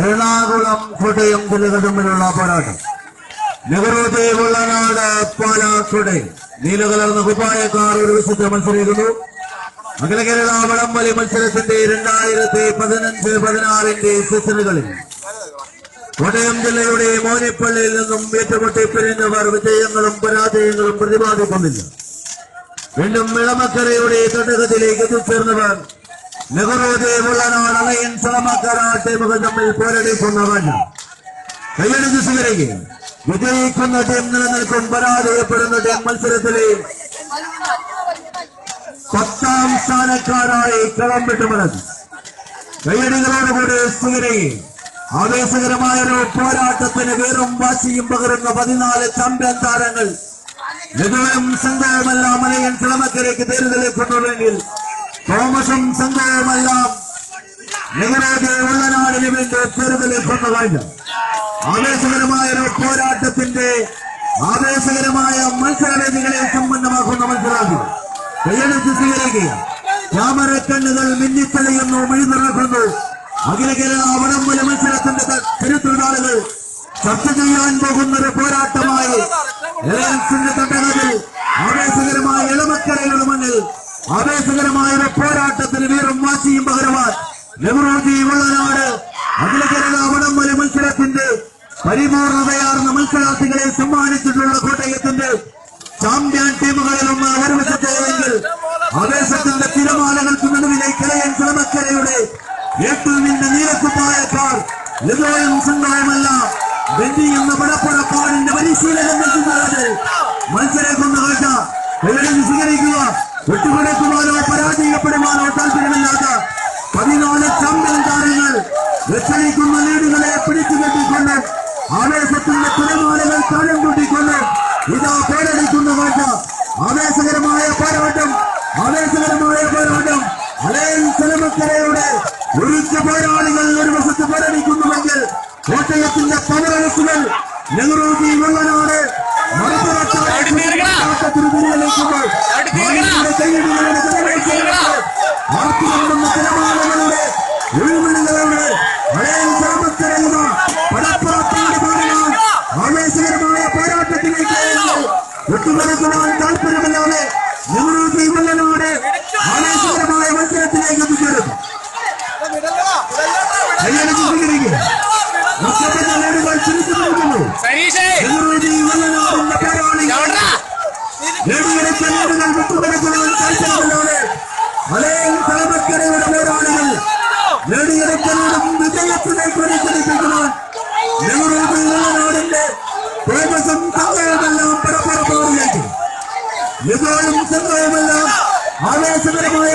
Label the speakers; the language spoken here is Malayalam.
Speaker 1: എറണാകുളം കോട്ടയം ജില്ലകൾ തമ്മിലുള്ള പോരാട്ടം. നെഹ്റു നാട് പാലാക്കുടെ നീല കലർന്ന കുപ്പായക്കാർ ഒരു വിശുദ്ധ മത്സരിക്കുന്നു. അഖില കേരള വടംവലി മത്സരത്തിന്റെ രണ്ടായിരത്തി പതിനഞ്ച് പതിനാറിന്റെ സീസണുകളിൽ കോട്ടയം ജില്ലയുടെ മോനിപ്പള്ളിയിൽ നിന്നും ഏറ്റുമുട്ടി പിരിഞ്ഞവർ വിജയങ്ങളും പരാജയങ്ങളും പ്രതിപാദിക്കുന്നില്ല. വീണ്ടും ഇളമക്കരയുടെ തട്ടകത്തിലേക്ക് എത്തിച്ചേർന്നവർ നെഹ്റു വെള്ളനാട് അലയൻ സളമക്കരാട്ടെ മുഖം തമ്മിൽ പോരടിക്കുന്നവൻ. കണ്ട കൈയടിച്ച് സ്വീകരിക്കുക. വിജയിക്കുന്ന ടീം നിലനിൽക്കും പരാജയപ്പെടുന്ന ടീം മത്സരത്തിലെ പത്താം സ്ഥാനക്കാരായി കളം വിട്ടുമടങ്ങി കൈയടികളോടുകൂടി സ്വീകരിക്കുക. ആവേശകരമായ ഒരു പോരാട്ടത്തിന് വേറും വാശിയും പകരുന്ന പതിനാല് ചാമ്പ്യൻ താരങ്ങൾ ലഘുവും സംഘവുമെല്ലാം മലയൻ കിളമക്കരയ്ക്ക് തേരുതെളിക്കുന്നുവെങ്കിൽ തോമസും സംഘവുമെല്ലാം നെഹ്റാജെ ഉള്ളനാടിന് വേണ്ടി തേരുതെളിക്കുന്നതല്ല ആവേശകരമായ ഒരു പോരാട്ടത്തിന്റെ ആവേശകരമായ മത്സരവേദികളെ സമ്പന്നമാക്കുന്ന മത്സരാർത്ഥി കൈയടിച്ച് സ്വീകരിക്കുക. ക്യാമറക്കണ്ണുകൾ മിന്നിത്തെളിയുന്നു മിഴിനിറക്കുന്നു. അഖില കേരള വടംവല മത്സരത്തിന്റെ കരുത്തൊഴിലാളികൾ ചർച്ച ചെയ്യാൻ പോകുന്ന ഒരു പോരാട്ടമായി ആവേശകരമായ ഇളമക്കരയുടെ മണ്ണിൽ ആവേശകരമായ പോരാട്ടത്തിന് വീറും വാശിയും പകരുവാൻ നെഹ്റുജി വെള്ളനാട് അഖില കേരള വടംവല മത്സരത്തിന്റെ പരിപൂർണതയാർന്ന മത്സരാർത്ഥികളെ സമ്മാനിച്ചിട്ടുള്ള കോട്ടയത്തിന്റെ ചാമ്പ്യൻ ടീമുകളിലൊന്ന് ആരംഭിച്ചിട്ടുണ്ടെങ്കിൽ ആവേശത്തിന്റെ തിരമാലകൾക്ക് നടുവിലെ കിളയൻ കിളമക്കരയുടെ ഏറ്റുവിന്റെ നീലക്കുപ്പായക്കാർ ലതോയും സുന്ദരമല്ല. ബെന്നി എന്ന പടപ്പുറപ്പാടിന്റെ പരിശീലനം നൽകുന്നത് മത്സരം കാഴ്ച കൈകളിൽ സ്വീകരിക്കുക വിട്ടുകൊടുക്കുവാനോ പരാജയപ്പെടുവാനോ താല്പര്യമില്ലാത്ത പതിനാല് ചാമ്പ്യൻ താരങ്ങൾ വെച്ചടിക്കുന്ന ലീഡുകളെ പിടിച്ചു കെട്ടിക്കൊണ്ട് ആവേശത്തിന്റെ തിരമാലകൾ കാലം കൂട്ടിക്കൊണ്ട് ഇതാ പോരടിക്കുന്ന കാഴ്ച ആവേശകരമായ പോരാട്ടം ആവേശകരമായ പോരാട്ടം. അലയൻ സ്ഥലമക്കരയുടെ ഒരിച്ച പോരാളികൾ ഒരു വശത്ത് പോരടിക്കുന്നുവെങ്കിൽ കോട്ടയത്തിന്റെ പവറസുകൾ നെഹ്റുജി വെള്ളനാട് ആവേശകരമായ പോരാട്ടത്തിലേക്ക് വിട്ടുകൊടുക്കുവാൻ താല്പര്യമില്ലാതെ നെഹ്റുജി വെള്ളനാട് ആവേശകരമായ മത്സരത്തിലേക്ക് എത്തിച്ചേരുന്നു. നേടിയെടുത്ത നേടുകൾ വിട്ടുകൊടുക്കുവാൻ താല്പര്യമില്ലാതെ അലയൻ കളമക്കരയുടെ പോരാളികൾ നേടിയെടുത്ത നേടും വിജയത്തിലേക്ക് ഒരുക്കിയിരിക്കുവാൻ നാടിന്റെ പ്രേമസം തേജസ്സും സംഘവുമെല്ലാം പരപ്പരപ്പോറിലേക്ക് യുഗവും സംഘവുമെല്ലാം ആവേശകരമായ